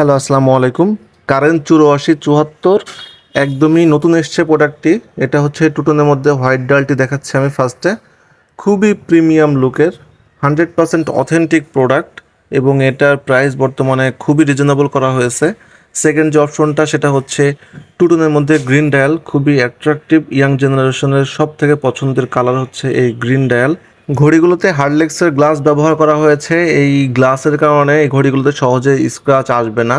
Hello, আসসালামু আলাইকুম। Current চুরাশি চুয়াত্তর, একদমই নতুন এসছে প্রোডাক্টটি এটা হচ্ছে টুটনের মধ্যে হোয়াইট ডালটি দেখাচ্ছি আমি ফার্স্টে খুবই প্রিমিয়াম লুকের হান্ড্রেড পার্সেন্ট অথেন্টিক প্রোডাক্ট এবং এটার প্রাইস বর্তমানে খুবই রিজনেবল করা হয়েছে। সেকেন্ড যে অপশনটা সেটা হচ্ছে টুটনের মধ্যে গ্রিন ডায়াল খুবই অ্যাট্রাকটিভ ইয়াং জেনারেশনের সব থেকে পছন্দের কালার হচ্ছে এই গ্রিন ডায়াল ঘড়িগুলোতে হার্ডলেক্সের গ্লাস ব্যবহার করা হয়েছে। এই গ্লাসের কারণে এই ঘড়িগুলোতে সহজে স্ক্র্যাচ আসবে না।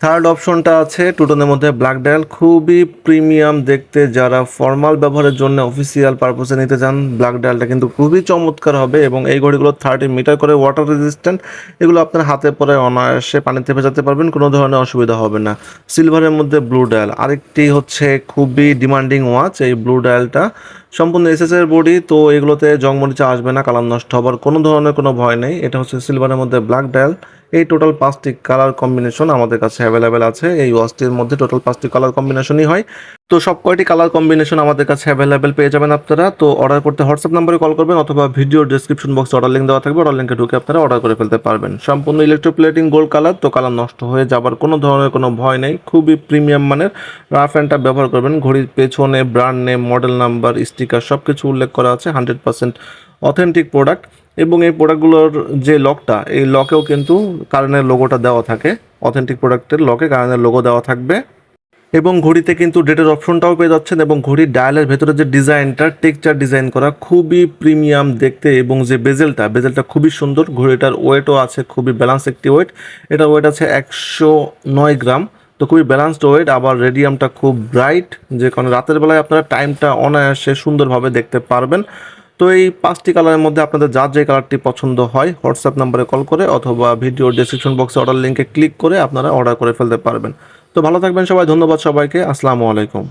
থার্ড অপশনটা আছে টুটনের মধ্যে ব্ল্যাক ডায়াল খুবই প্রিমিয়াম দেখতে, যারা ফর্মাল ব্যবহারের জন্য অফিসিয়াল পারপোসে নিতে চান ব্ল্যাক ডায়ালটা কিন্তু খুবই চমৎকার হবে এবং এই ঘড়িগুলো থার্টি মিটার করে ওয়াটার রেজিস্ট্যান্ট এগুলো আপনার হাতে পরে অনায়াসে পানিতে ভেজাতে পারবেন, কোনো ধরনের অসুবিধা হবে না। সিলভারের মধ্যে ব্লু ডায়াল আরেকটি হচ্ছে খুবই ডিমান্ডিং ওয়াচ এই ব্লু ডায়ালটা সম্পূর্ণ এসএসএর বডি তো এগুলোতে জং মরিচা আসবে না, কালার নষ্ট হবার কোনো ধরনের কোনো ভয় নেই। এটা হচ্ছে সিলভারের মধ্যে ব্ল্যাক ডায়াল এই টোটাল পাঁচটি কালার কম্বিনেশন আমাদের কাছে অ্যাভেলেবেল আছে। এই ওয়াচটির মধ্যে টোটাল পাঁচটি কালার কম্বিনেশনই হয়। তো সব কয়টি কালার কম্বিনেশন আমাদের কাছে অ্যাভেলেবেল পেয়ে যাবেন আপনারা। তো অর্ডার করতে হোয়াটসঅ্যাপ নাম্বারে কল করবেন অথবা ভিডিও ডিসক্রিপশন বক্সে অর্ডার লিঙ্ক দেওয়া থাকবে। অর্ডার লিঙ্কে ঢুকে আপনারা অর্ডার করে ফেলতে পারবেন। সম্পূর্ণ ইলেকট্রোপ্লেটিং গোল্ড কালার তো কালার নষ্ট হয়ে যাবার কোনো ধরনের কোনো ভয় নেই। খুবই প্রিমিয়াম মানের রাফ অ্যান্ডটা ব্যবহার করবেন। ঘড়ির পেছনে brand name model number sticker সব কিছু উল্লেখ করা আছে। হান্ড্রেড পার্সেন্ট অথেন্টিক প্রোডাক্ট এবং এই প্রোডাক্টগুলোর যে লকটা এই লকেও কিন্তু কারেন্টের লোগোটা দেওয়া থাকে। অথেন্টিক প্রোডাক্টের লকে কারেন্টের লোগো দেওয়া থাকবে। এবং ঘড়িতে কিন্তু ডেটের অপশনটাও পেয়ে যাচ্ছেন এবং ঘড়ির ডায়ালের ভেতরে যে ডিজাইনটা টেক্সচার ডিজাইন করা খুবই প্রিমিয়াম দেখতে এবং যে বেজেলটা বেজেলটা খুবই সুন্দর। ঘড়িটার ওয়েটও আছে, খুবই ব্যালান্স একটি ওয়েট এটার ওয়েট আছে একশো নয় গ্রাম। তো খুবই ব্যালান্সড ওয়েট আবার রেডিয়ামটা খুব ব্রাইট যে কারণে রাতের বেলায় আপনারা টাইমটা অনায়াসে সুন্দরভাবে দেখতে পারবেন। তো এই পাঁচটি কালারের মধ্যে আপনাদের যার যে কালারটি পছন্দ হয় হোয়াটসঅ্যাপ নাম্বারে কল করে অথবা ভিডিও ডেসক্রিপশন বক্সে অর্ডার লিঙ্কে ক্লিক করে আপনারা অর্ডার করে ফেলতে পারবেন। তো ভালো থাকবেন সবাই ধন্যবাদ সবাইকে আসসালামু আলাইকুম।